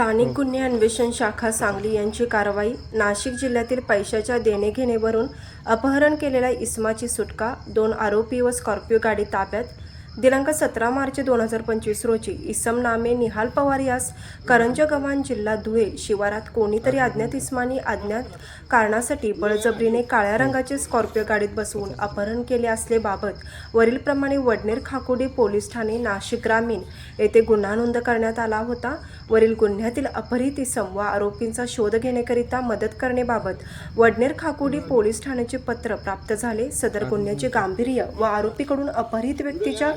स्थानिक गुन्हे अन्वेषण शाखा सांगली यांची कारवाई नाशिक जिल्ह्यातील पैशाच्या देणेघेणीवरून अपहरण केलेल्या इस्माची सुटका दोन आरोपी व स्कॉर्पिओ गाडी ताब्यात दिनांक सतरा मार्च दोन हजार पंचवीस रोजी इसम नामे निहाल पवार यास करंज गव्हाण जिल्हा धुळे शिवारात कोणीतरी अज्ञात इस्मानी अज्ञात कारणासाठी बळजबरीने काळ्या रंगाचे स्कॉर्पिओ गाडीत बसवून अपहरण केले असलेबाबत वरीलप्रमाणे वडनेर खाकुडी पोलीस ठाणे नाशिक ग्रामीण येथे गुन्हा नोंद करण्यात आला होता. वरील गुन्ह्यातील अपहरित इसम व आरोपींचा शोध घेण्याकरिता मदत करण्याबाबत वडनेर खाकुडी पोलीस ठाण्याचे पत्र प्राप्त झाले. सदर गुन्ह्याचे गांभीर्य व आरोपीकडून अपहरित व्यक्तीच्या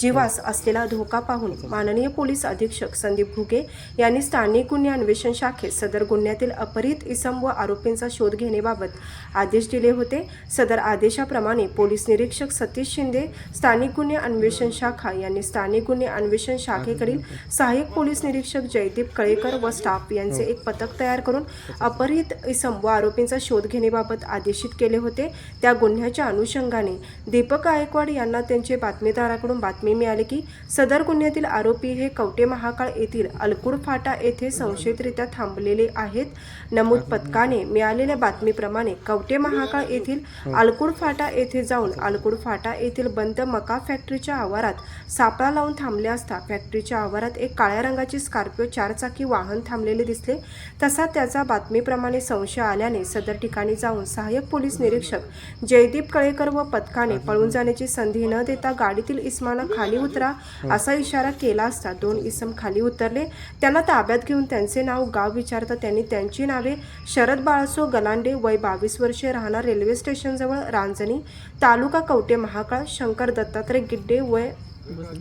जीवास असलेला धोका पाहून माननीय पोलीस अधीक्षक संदीप भुगे यांनी स्थानिक गुन्हे अन्वेषण शाखेत सदर गुन्ह्यातील अपहरित इसम व आरोपींचा शोध घेण्याबाबत आदेश दिले होते. सदर आदेशाप्रमाणे पोलीस निरीक्षक सतीश शिंदे स्थानिक गुन्हे अन्वेषण शाखा यांनी स्थानिक गुन्हे अन्वेषण शाखेकडील सहाय्यक पोलीस निरीक्षक जयदीप कळेकर व स्टाफ यांचे एक पथक तयार करून अपहरित इसम व आरोपींचा शोध घेण्याबाबत आदेशित केले होते. त्या गुन्ह्याच्या अनुषंगाने दीपक गायकवाड यांना त्यांचे बातमीदाराकडून बातमी मिळाली की सदर गुन्ह्यातील आरोपी हे कवटे महाकाळ येथील अलकुड फाटा येथे संशयितरित्या थांबलेले आहेत. नमूद पथकाने मिळालेल्या बातमीप्रमाणे कवटे महाकाळ येथील अलकुड फाटा येथे जाऊन अलकुड फाटा येथील बंद मका फॅक्टरीच्या आवारात सापळा लावून थांबले असता फॅक्टरीच्या आवारात एक काळ्या रंगाची स्कॉर्पिओ चारचाकी वाहन थांबलेले दिसले. तसा त्याचा बातमीप्रमाणे संशय आल्याने सदर ठिकाणी जाऊन सहाय्यक पोलीस निरीक्षक जयदीप कळेकर व पथकाने पळून जाण्याची संधी न देता गाडीतील इस्माना खाली उतरा असा इशारा केला असता दोन इसम खाली उतरले. त्यांना ताब्यात घेऊन त्यांचे नाव गाव विचारता त्यांनी त्यांची नावे शरद बाळसो गलांडे वय बावीस वर्षे राहणार रेल्वे स्टेशनजवळ रांजणी तालुका कवटे महाकाळ शंकर दत्तात्रय गिड्डे वय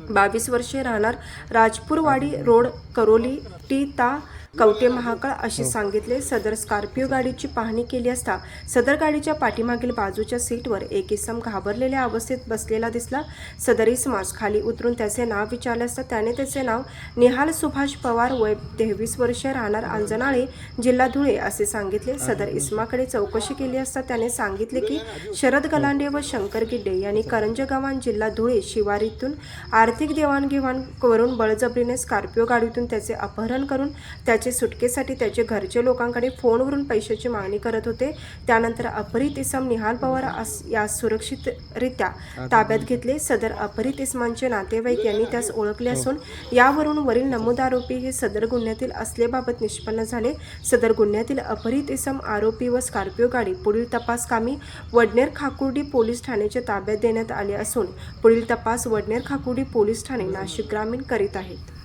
बावीस वर्षे राहणार. राजपूरवाडी रोड करोली टी ता कवटे महाकाळ अशी सांगितले. सदर स्कॉर्पिओ गाडीची पाहणी केली असता सदर गाडीच्या पाठीमागील बाजूच्या सीटवर एक इसम घाबरलेल्या अवस्थेत बसलेला दिसला. सदर इसमास खाली उतरून त्याचे नाव विचारले असता त्याने त्याचे नाव निहाल सुभाष पवार वय तेवीस वर्षे राहणार अंजनाळे जिल्हा धुळे असे सांगितले. सदर इस्माकडे चौकशी केली असता त्याने सांगितले की शरद गलांडे व शंकर गिड्डे यांनी करंज गावान जिल्हा धुळे शिवारीतून आर्थिक देवाणघेवाण करून बळजबरीने स्कॉर्पिओ गाडीतून त्याचे अपहरण करून त्याचे सुटकेसाठी त्याचे घरचे लोकांकडे फोनवरून पैशाची मागणी करत होते. त्यानंतर अपहरित इसम निहाल पवार यास सुरक्षितरित्या ताब्यात घेतले. सदर अपहरित इस्मांचे नातेवाईक यांनी त्यास ओळखले असून यावरून वरील नमूद आरोपी हे सदर गुन्ह्यातील असलेबाबत निष्पन्न झाले. सदर गुन्ह्यातील अपहरित इसम आरोपी व स्कॉर्पिओ गाडी पुढील तपास कामी वडनेर खाकुर्डी पोलीस ठाण्याच्या ताब्यात देण्यात आले असून पुढील तपास वडनेर खाकुर्डी पोलीस ठाणे नाशिक ग्रामीण करीत आहेत.